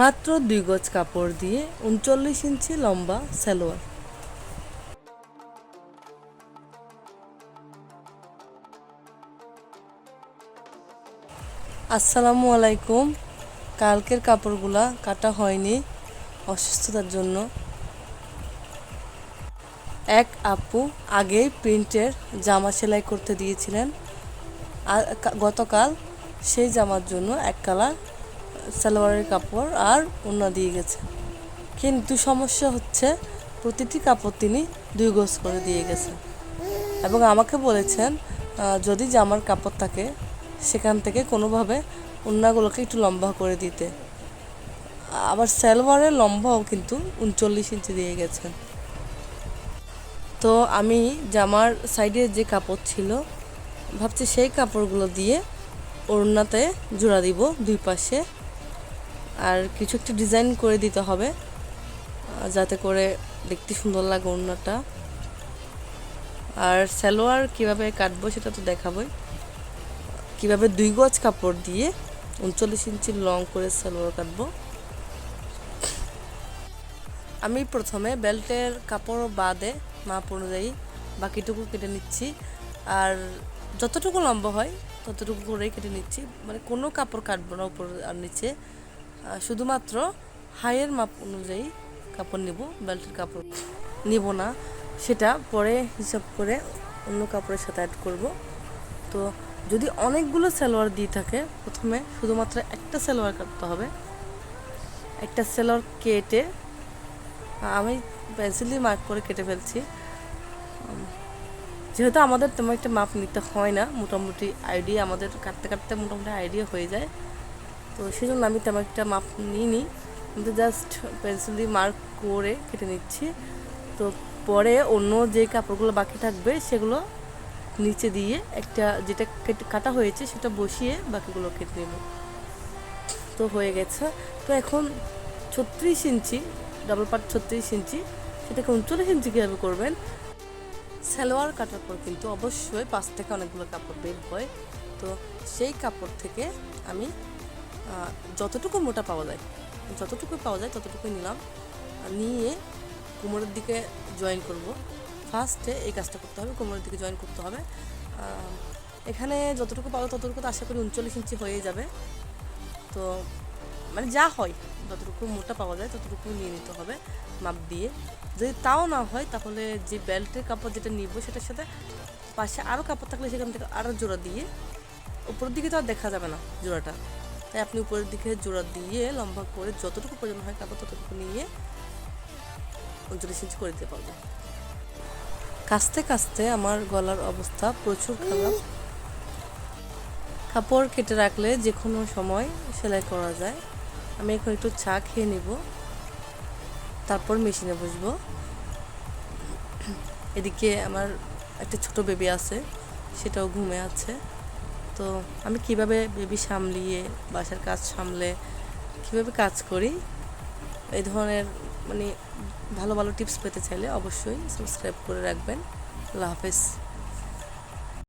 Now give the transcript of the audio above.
মাত্র দুই গজ কাপড় দিয়ে উনচল্লিশ ইঞ্চি লম্বা সালোয়ার। আসসালামু আলাইকুম। কালকের কাপড়গুলা কাটা হয়নি অসুস্থতার জন্য। এক আপু আগেই প্রিন্টের জামা সেলাই করতে দিয়েছিলেন। গতকাল সেই জামার জন্য এক কালার সালোয়ারের কাপড় আর ওড়না দিয়ে গেছে। কিন্তু সমস্যা হচ্ছে প্রতিটি কাপড় তিনি দুই গোজ করে দিয়ে গেছেন এবং আমাকে বলেছেন যদি জামার কাপড় থাকে, সেখান থেকে কোনোভাবে ওড়নাগুলোকে একটু লম্বা করে দিতে। আবার সালোয়ারের লম্বাও কিন্তু উনচল্লিশ ইঞ্চি দিয়ে গেছেন তো আমি জামার সাইডে যে কাপড় ছিল, ভাবছি সেই কাপড়গুলো দিয়ে ওড়নাতে জোড়া দিব দুই পাশে। আর কিছু একটা ডিজাইন করে দিতে হবে যাতে করে দেখতে সুন্দর লাগে ওড়নাটা। আর সালোয়ার কীভাবে কাটবো সেটা তো দেখাবোই। কীভাবে দুই গজ কাপড় দিয়ে উনচল্লিশ ইঞ্চি লং করে সালোয়ার কাটবো। আমি প্রথমে বেল্টের কাপড় বাদে মাপ অনুযায়ী বাকিটুকু কেটে নিচ্ছি। আর যতটুকু লম্বা হয় ততটুকু করেই কেটে নিচ্ছি। মানে কোনো কাপড় কাটবো না উপর আর নিচে। শুধুমাত্র হাইয়ের মাপ অনুযায়ী কাপড় নেব, বেল্টের কাপড় নিব না। সেটা পরে হিসাব করে অন্য কাপড়ের সাথে অ্যাড করব। তো যদি অনেকগুলো সালোয়ার দিয়ে থাকে, প্রথমে শুধুমাত্র একটা সালোয়ার কাটতে হবে। একটা সালোয়ার কেটে, আমি পেন্সিল দিয়ে মার্ক করে কেটে ফেলছি। যেহেতু আমাদের তেমন একটা মাপ নিতে হয় না, মোটামুটি আইডিয়া আমাদের কাটতে কাটতে মোটামুটি আইডিয়া হয়ে যায়। তো সেই জন্য আমি তেমন একটা মাপ নিইনি। কিন্তু জাস্ট পেন্সিল দিয়ে মার্ক করে কেটে নিচ্ছি। তো পরে অন্য যে কাপড়গুলো বাকি থাকবে, সেগুলো নিচে দিয়ে একটা যেটা কেটে হয়েছে সেটা বসিয়ে বাকিগুলো কেটে নেব। তো হয়ে গেছে। তো এখন ছত্রিশ ইঞ্চি ডাবল পাট ছত্রিশ ইঞ্চি সেটাকে উনচল্লিশ ইঞ্চি কীভাবে করবেন? সালোয়ার কাটার পর কিন্তু অবশ্যই পাঁচ থেকে অনেকগুলো কাপড় বের হয়। তো সেই কাপড় থেকে আমি যতটুকু মোটা পাওয়া যায়, যতটুকু পাওয়া যায় ততটুকু নিলাম। নিয়ে কোমরের দিকে জয়েন করব। ফার্স্টে এই কাজটা করতে হবে, কোমরের দিকে জয়েন করতে হবে। এখানে যতটুকু পাবো ততটুকু তো আশা করি উনচল্লিশ ইঞ্চি হয়ে যাবে। তো মানে যা হয়, যতটুকু মোটা পাওয়া যায় ততটুকু নিয়ে নিতে হবে মাপ দিয়ে। যদি তাও না হয় তাহলে যে বেল্টের কাপড় যেটা নিব সেটার সাথে পাশে আরও কাপড় থাকলে সেখান থেকে আরও জোড়া দিয়ে, উপরের দিকে তো আর দেখা যাবে না জোড়াটা। তাই আপনি উপরের দিকে জোড়া দিয়ে লম্বা করে যতটুকু প্রয়োজন হয় কাপড় ততটুকু নিয়ে উনচল্লিশ ইঞ্চি করে দিতে পারবেন কাস্তে কাস্তে আমার গলার অবস্থা প্রচুর খারাপ। কাপড় কেটে রাখলে যে কোনো সময় সেলাই করা যায়। আমি এখন একটু চা খেয়ে নিব, তারপর মেশিনে বসবো। এদিকে আমার একটা ছোট বেবি আছে, সেটাও ঘুমে আছে। তো আমি কীভাবে বেবি সামলিয়ে, বাসার কাজ সামলে, কীভাবে কাজ করি, এই ধরনের মানে ভালো ভালো টিপস পেতে চাইলে অবশ্যই সাবস্ক্রাইব করে রাখবেন। আল্লাহ হাফেজ।